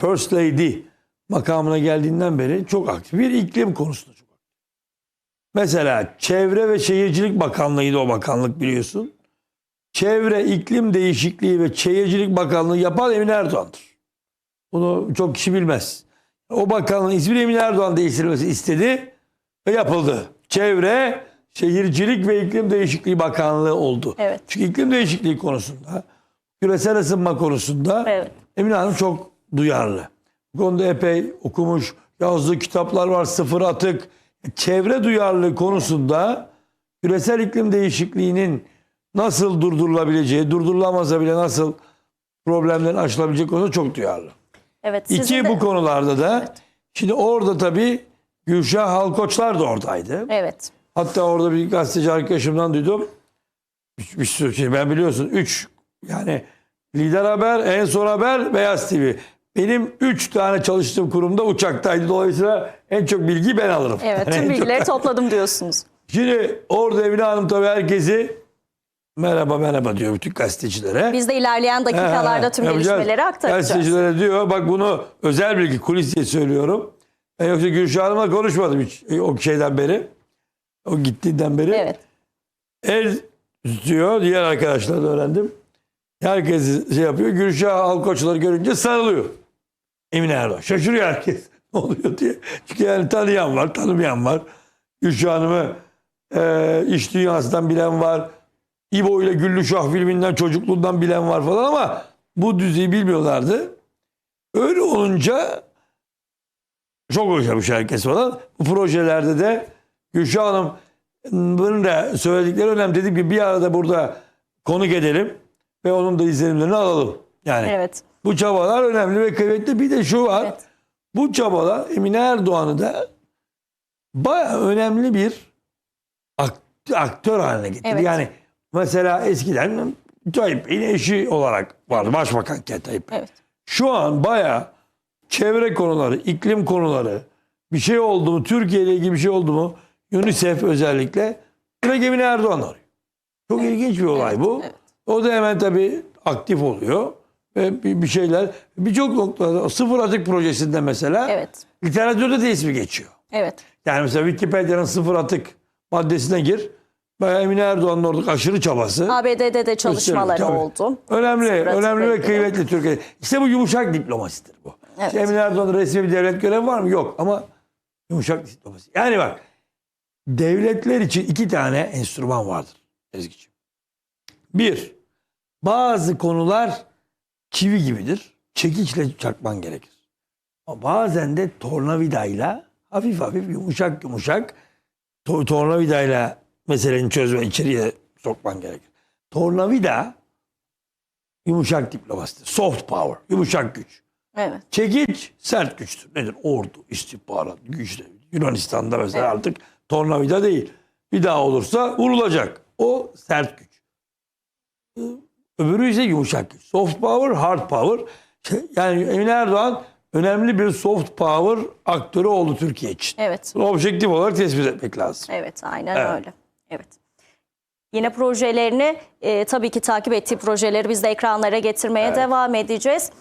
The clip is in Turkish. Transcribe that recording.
First Lady makamına geldiğinden beri çok aktif. Bir iklim konusunda çok aktif. Mesela Çevre ve Şehircilik Bakanlığı'ydı o bakanlık biliyorsun. Çevre, iklim değişikliği ve Şehircilik Bakanlığı yapan Emin Erdoğan'dır. Bunu çok kişi bilmez. O bakanlığın ismini Emin Erdoğan değiştirilmesi istedi ve yapıldı. Çevre, Şehircilik ve İklim Değişikliği Bakanlığı oldu. Evet. Çünkü iklim değişikliği konusunda, küresel ısınma konusunda Evet. Emine Hanım çok duyarlı. Bu konuda epey okumuş, yazdığı kitaplar var, sıfır atık. Çevre duyarlılığı konusunda küresel iklim değişikliğinin nasıl durdurulabileceği, durdurulamazsa bile nasıl problemlerin aşılabileceği konusunda çok duyarlı. Evet. İki de- bu konularda da şimdi orada tabii Gülşah Halkoçlar da oradaydı. Evet. Hatta orada bir gazeteci arkadaşımdan duydum. Bir, sürü şey ben biliyorsun. Üç yani lider haber, en son haber Beyaz TV. Benim üç tane çalıştığım kurumda uçaktaydı. Dolayısıyla en çok bilgiyi ben alırım. Evet. Yani Tüm çok- bilgileri topladım diyorsunuz. Şimdi orada Emine Hanım tabii herkesi merhaba merhaba diyor bütün gazetecilere. Biz de ilerleyen dakikalarda Ha, tüm yapacağız. gelişmeleri aktaracağız. Gazetecilere diyor bak bunu özel bilgi kulis diye söylüyorum. Ben yoksa Gülşah Hanım'la konuşmadım hiç e, o şeyden beri. O gittiğinden beri. Evet. El tutuyor. Diğer arkadaşlar da öğrendim. Herkes şey yapıyor. Gülşah Alkoçları görünce sarılıyor. Emine Erdoğan. Şaşırıyor herkes. Ne oluyor diye. Çünkü yani tanıyan var, tanımayan var. Gülşah Hanım'ı e, iş dünyasından bilen var. İbo ile Güllü Şah filminden çocukluğundan bilen var falan ama bu düzeyi bilmiyorlardı. Öyle olunca çok yaşamış herkes falan. Bu projelerde de Gülşah Hanım bunun da söyledikleri önemli. Dedim ki bir arada burada konuk edelim ve onun da izlenimlerini alalım. Yani Evet. bu çabalar önemli ve kıymetli. Bir de şu var. Evet. Bu çabalar Emine Erdoğan'ı da baya önemli bir ak- aktör haline getirdi. Evet. Yani mesela eskiden Tayyip eşi olarak vardı. Başbakanken Tayyip. Evet. Şu an baya çevre konuları, iklim konuları, bir şey oldu mu, Türkiye ile ilgili bir şey oldu mu, UNICEF özellikle direkt Emine Erdoğan arıyor. Çok ilginç bir olay Evet, bu. evet. O da hemen tabii aktif oluyor. Bir, şeyler, birçok noktada, sıfır atık projesinde mesela Evet. literatürde de ismi geçiyor. Evet. Yani mesela Wikipedia'nın sıfır atık maddesine gir. Bayağı Emine Erdoğan'ın orada aşırı çabası. ABD'de de çalışmaları Tabii. oldu. Önemli, Sıfır önemli ve kıymetli Türkiye. İşte bu yumuşak diplomasidir bu. Evet. İşte Emine Erdoğan'ın resmi bir devlet görevi var mı? Yok ama yumuşak diplomasi. Yani bak devletler için iki tane enstrüman vardır Ezgi'ciğim. Bir, bazı konular çivi gibidir. Çekiçle çakman gerekir. Ama bazen de tornavidayla hafif hafif yumuşak yumuşak to- tornavidayla meselenin çözme içeriye sokman gerekir. Tornavida yumuşak diplomasidir. Soft power, yumuşak güç. Evet. Çekiç sert güçtür. Nedir? Ordu, istihbarat, güçler. Yunanistan'da mesela Evet. artık tornavida değil. Bir daha olursa vurulacak. O sert güç. Öbürü ise yumuşak güç. Soft power, hard power. Yani Emine Erdoğan önemli bir soft power aktörü oldu Türkiye için. Evet. Bunu objektif olarak tespit etmek lazım. Evet, aynen Evet. öyle. Evet. Yine projelerini e, tabii ki takip ettiği projeleri biz de ekranlara getirmeye devam edeceğiz.